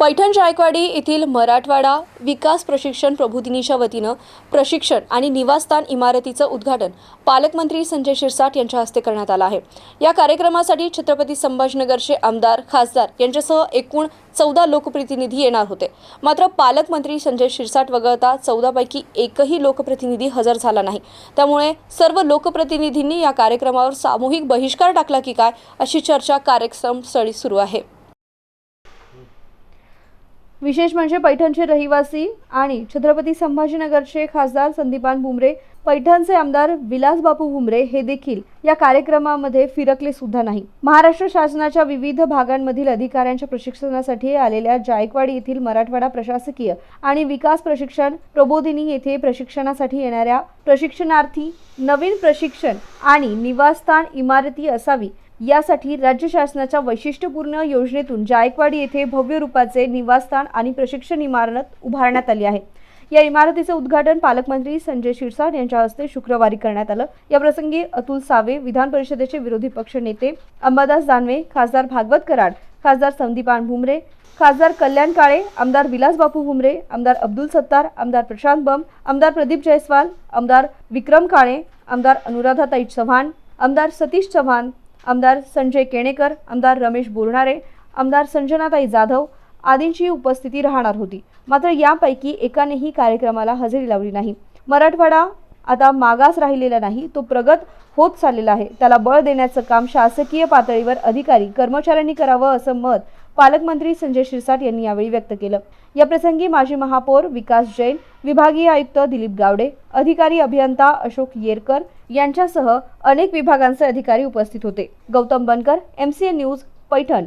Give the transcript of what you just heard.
पैठण जायकवाडी येथील मराठवाडा विकास प्रशिक्षण प्रबोधिनीच्या वतीनं प्रशिक्षण आणि निवासस्थान इमारतीचं उद्घाटन पालकमंत्री संजय शिरसाट यांच्या हस्ते करण्यात आलं आहे. या कार्यक्रमासाठी छत्रपती संभाजीनगरचे आमदार खासदार यांच्यासह एकूण चौदा लोकप्रतिनिधी येणार होते. मात्र पालकमंत्री संजय शिरसाट वगळता चौदापैकी एकही लोकप्रतिनिधी हजर झाला नाही. त्यामुळे सर्व लोकप्रतिनिधींनी या कार्यक्रमावर सामूहिक बहिष्कार टाकला की काय अशी चर्चा कार्यक्रमस्थळी सुरू आहे. विशेष म्हणजे पैठणचे रहिवासी आणि छत्रपती संभाजीनगरचे खासदार संदीपान भुमरे पैठणचे आमदार विलास बापू भुमरे हे देखील या कार्यक्रमामध्ये फिरकले सुद्धा नाही. महाराष्ट्र शासनाच्या विविध भागांमधील अधिकाऱ्यांच्या प्रशिक्षणासाठी आलेल्या जायकवाडी येथील मराठवाडा प्रशासकीय आणि विकास प्रशिक्षण प्रबोधिनी येथे प्रशिक्षणासाठी येणाऱ्या प्रशिक्षणार्थी नवीन प्रशिक्षण आणि निवासस्थान इमारती असावी यासाठी राज्य शासनाच्या वैशिष्ट्यपूर्ण योजनेतून जायकवाडी येथे भव्य रूपाचे निवासस्थान आणि प्रशिक्षण इमारत उभारण्यात आली आहे. या इमारतीचे उद्घाटन पालकमंत्री संजय शिरसाट यांच्या हस्ते शुक्रवारी करण्यात आलं. या प्रसंगी अतुल सावे विधान परिषदेचे विरोधी पक्ष नेते अंबादास दानवे खासदार भागवत कराड खासदार संदीपान भुमरे खासदार कल्याण काळे आमदार विलास बापू भुमरे आमदार अब्दुल सत्तार आमदार प्रशांत बम आमदार प्रदीप जयस्वाल आमदार विक्रम काळे आमदार अनुराधाताई चव्हाण आमदार सतीश चव्हाण आमदार संजय केणेकर आमदार रमेश बोरणारे आमदार संजनाताई जाधव आदींची उपस्थिती राहणार होती. मात्र यापैकी एकानेही कार्यक्रमाला हजेरी लावली नाही. मराठवाडा आता मागास राहिलेला नाही तो प्रगत होत चाललेला आहे. त्याला बळ देण्याचं काम शासकीय पातळीवर अधिकारी कर्मचाऱ्यांनी करावं असं मत पालकमंत्री संजय शिरसाट यांनी यावेळी व्यक्त केलं. या प्रसंगी माजी महापौर विकास जैन विभागीय आयुक्त दिलीप गावडे अधिकारी अभियंता अशोक येरकर यांच्यासह अनेक विभागांचे अधिकारी उपस्थित होते. Gautam Bankar MCA news Paithan.